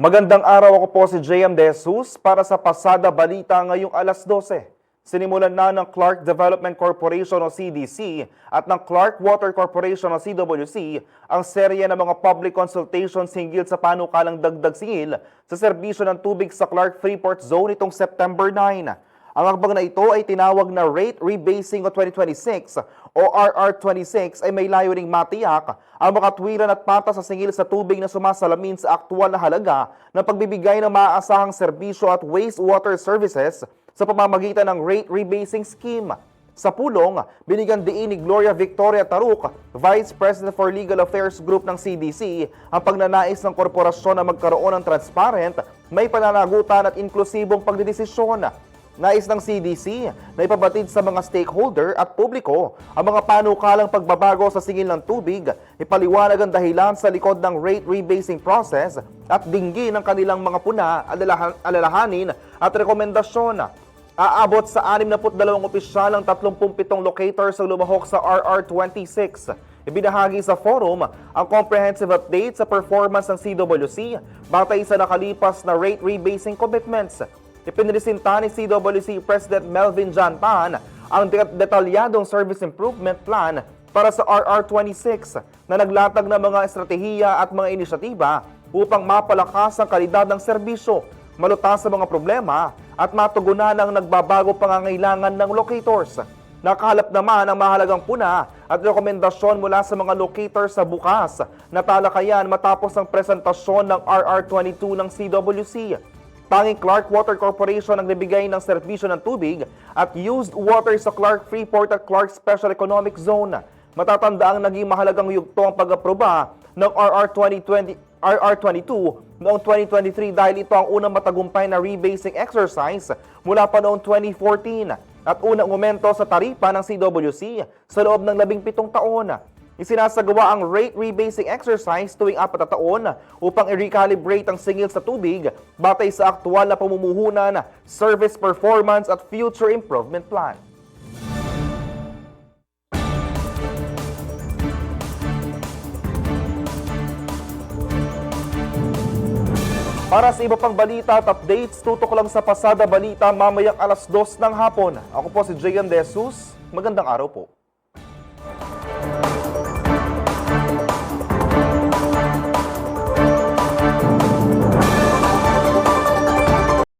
Magandang araw ako po si JM De Jesus para sa Pasada Balita ngayong alas 12. Sinimulan na ng Clark Development Corporation o CDC at ng Clark Water Corporation o CWC ang serye ng mga public consultations hinggil sa panukalang dagdag singil sa serbisyo ng tubig sa Clark Freeport Zone itong September 9. Ang akbang na ito ay tinawag na Rate Rebasing o 2026 o RR26 ay may layuning matiyak ang makatwiran at patas sa singil sa tubig na sumasalamin sa aktwal na halaga ng pagbibigay ng maaasahang serbisyo at wastewater services sa pamamagitan ng Rate Rebasing Scheme. Sa pulong, binigyan diin ni Gloria Victoria Taruk, Vice President for Legal Affairs Group ng CDC, ang pagnanais ng korporasyon na magkaroon ng transparent, may pananagutan at inklusibong pagdidesisyon. Nais ng CDC na ipabatid sa mga stakeholder at publiko ang mga panukalang pagbabago sa singil ng tubig, ipaliwanag ang dahilan sa likod ng rate rebasing process at dinggin ang kanilang mga puna, alalahan- alalahanin at rekomendasyon. Aabot sa 62 opisyal ang 37 locators ang lumahok sa RR26. Ibinahagi sa forum ang comprehensive update sa performance ng CWC batay sa nakalipas na rate rebasing commitments. Ipinresinta ni CWC President Melvin John Tan ang det- detalyadong service improvement plan para sa RR26 na naglatag ng mga estratehiya at mga inisyatiba upang mapalakas ang kalidad ng serbisyo, malutas sa mga problema at matugunan ang nagbabago pangangailangan ng locators. Nakahalap naman ang mahalagang puna at rekomendasyon mula sa mga locators sa bukas na talakayan matapos ang presentasyon ng RR22 ng CWC. Tanging Clark Water Corporation ang nabigay ng serbisyo ng tubig at used water sa Clark Freeport at Clark Special Economic Zone. Matatanda ang naging mahalagang yugto ang pag-aproba ng RR 2020 RR22 noong 2023 dahil ito ang unang matagumpay na rebasing exercise mula pa noong 2014 at unang umento sa taripa ng CWC sa loob ng 17 taon. Isinasagawa ang rate rebasing exercise tuwing apat na taon upang i-recalibrate ang singil sa tubig batay sa aktual na pamumuhunan, service performance at future improvement plan. Para sa iba pang balita at updates, tutok lang sa Pasada Balita mamayang alas 2 ng hapon. Ako po si JM De Jesus. Magandang araw po.